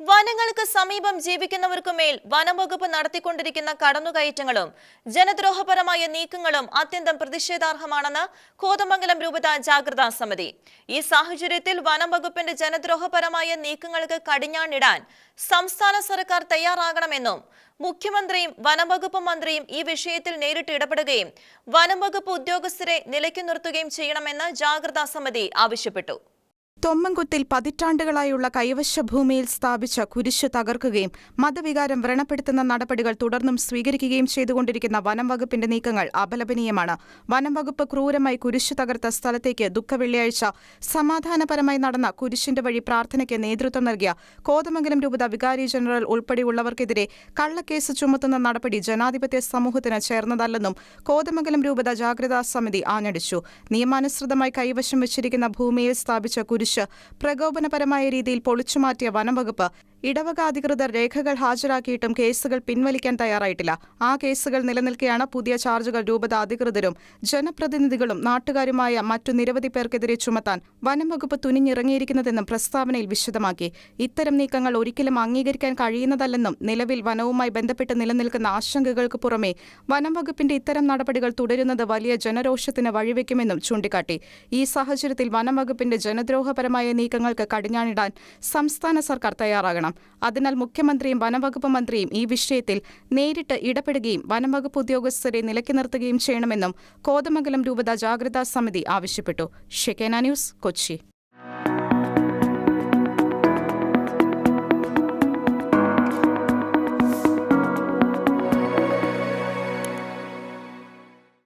വനങ്ങൾക്ക് സമീപം ജീവിക്കുന്നവർക്കു മേൽ വനംവകുപ്പ് നടത്തിക്കൊണ്ടിരിക്കുന്ന കടന്നുകയറ്റങ്ങളും ജനദ്രോഹപരമായ നീക്കങ്ങളും അത്യന്തം പ്രതിഷേധാർഹമാണെന്ന് കോതമംഗലം രൂപത ജാഗ്രതാ സമിതി. ഈ സാഹചര്യത്തിൽ വനംവകുപ്പിന്റെ ജനദ്രോഹപരമായ നീക്കങ്ങൾക്ക് കടിഞ്ഞാണിടാൻ സംസ്ഥാന സർക്കാർ തയ്യാറാകണമെന്നും മുഖ്യമന്ത്രിയും വനംവകുപ്പ് മന്ത്രിയും ഈ വിഷയത്തിൽ നേരിട്ട് ഇടപെടുകയും വനംവകുപ്പ് ഉദ്യോഗസ്ഥരെ നിലയ്ക്കു നിർത്തുകയും ചെയ്യണമെന്ന് ജാഗ്രതാ സമിതി ആവശ്യപ്പെട്ടു. തൊമ്മൻകുത്തിൽ പതിറ്റാണ്ടുകളായുള്ള കൈവശഭൂമിയിൽ സ്ഥാപിച്ച കുരിശ് തകർക്കുകയും മതവികാരം വ്രണപ്പെടുത്തുന്ന നടപടികൾ തുടർന്നും സ്വീകരിക്കുകയും ചെയ്തുകൊണ്ടിരിക്കുന്ന വനം വകുപ്പിന്റെ നീക്കങ്ങൾ അപലപനീയമാണ്. വനം വകുപ്പ് ക്രൂരമായി കുരിശ് തകർത്ത സ്ഥലത്തേക്ക് ദുഃഖവെള്ളിയാഴ്ച സമാധാനപരമായി നടന്ന കുരിശിന്റെ വഴി പ്രാർത്ഥനയ്ക്ക് നേതൃത്വം നൽകിയ കോതമംഗലം രൂപത വികാരി ജനറൽ ഉൾപ്പെടെയുള്ളവർക്കെതിരെ കള്ളക്കേസ് ചുമത്തുന്ന നടപടി ജനാധിപത്യ സമൂഹത്തിന് ചേർന്നതല്ലെന്നും കോതമംഗലം രൂപത ജാഗ്രതാ സമിതി ആഞ്ഞടിച്ചു. നിയമാനുസൃതമായി കൈവശം വച്ചിരിക്കുന്ന ഭൂമിയിൽ സ്ഥാപിച്ച കുരിശ് പ്രകോപനപരമായ രീതിയിൽ പൊളിച്ചുമാറ്റിയ വനംവകുപ്പ് ഇടവക അധികൃതർ രേഖകൾ ഹാജരാക്കിയിട്ടും കേസുകൾ പിൻവലിക്കാൻ തയ്യാറായിട്ടില്ല. ആ കേസുകൾ നിലനിൽക്കെയാണ് പുതിയ ചാർജുകൾ രൂപത അധികൃതരും ജനപ്രതിനിധികളും നാട്ടുകാരുമായ മറ്റു നിരവധി പേർക്കെതിരെ ചുമത്താൻ വനംവകുപ്പ് തുനിഞ്ഞിറങ്ങിയിരിക്കുന്നതെന്നും പ്രസ്താവനയിൽ വിശദമാക്കി. ഇത്തരം നീക്കങ്ങൾ ഒരിക്കലും അംഗീകരിക്കാൻ കഴിയുന്നതല്ലെന്നും നിലവിൽ വനവുമായി ബന്ധപ്പെട്ട് നിലനിൽക്കുന്ന ആശങ്കകൾക്ക് പുറമെ വനംവകുപ്പിന്റെ ഇത്തരം നടപടികൾ തുടരുന്നത് വലിയ ജനരോഷത്തിന് വഴിവെക്കുമെന്നും ചൂണ്ടിക്കാട്ടി. ഈ സാഹചര്യത്തിൽ വനംവകുപ്പിന്റെ ജനദ്രോഹപരമായ നീക്കങ്ങൾക്ക് കടിഞ്ഞാണിടാൻ സംസ്ഥാന സർക്കാർ തയ്യാറാകണം. അതിനാൽ മുഖ്യമന്ത്രിയും വനംവകുപ്പ് മന്ത്രിയും ഈ വിഷയത്തിൽ നേരിട്ട് ഇടപെടുകയും വനംവകുപ്പ് ഉദ്യോഗസ്ഥരെ നിലയ്ക്ക് നിർത്തുകയും ചെയ്യണമെന്നും കോതമംഗലം രൂപത ജാഗ്രതാ സമിതി ആവശ്യപ്പെട്ടു. Shekinah news Kochi.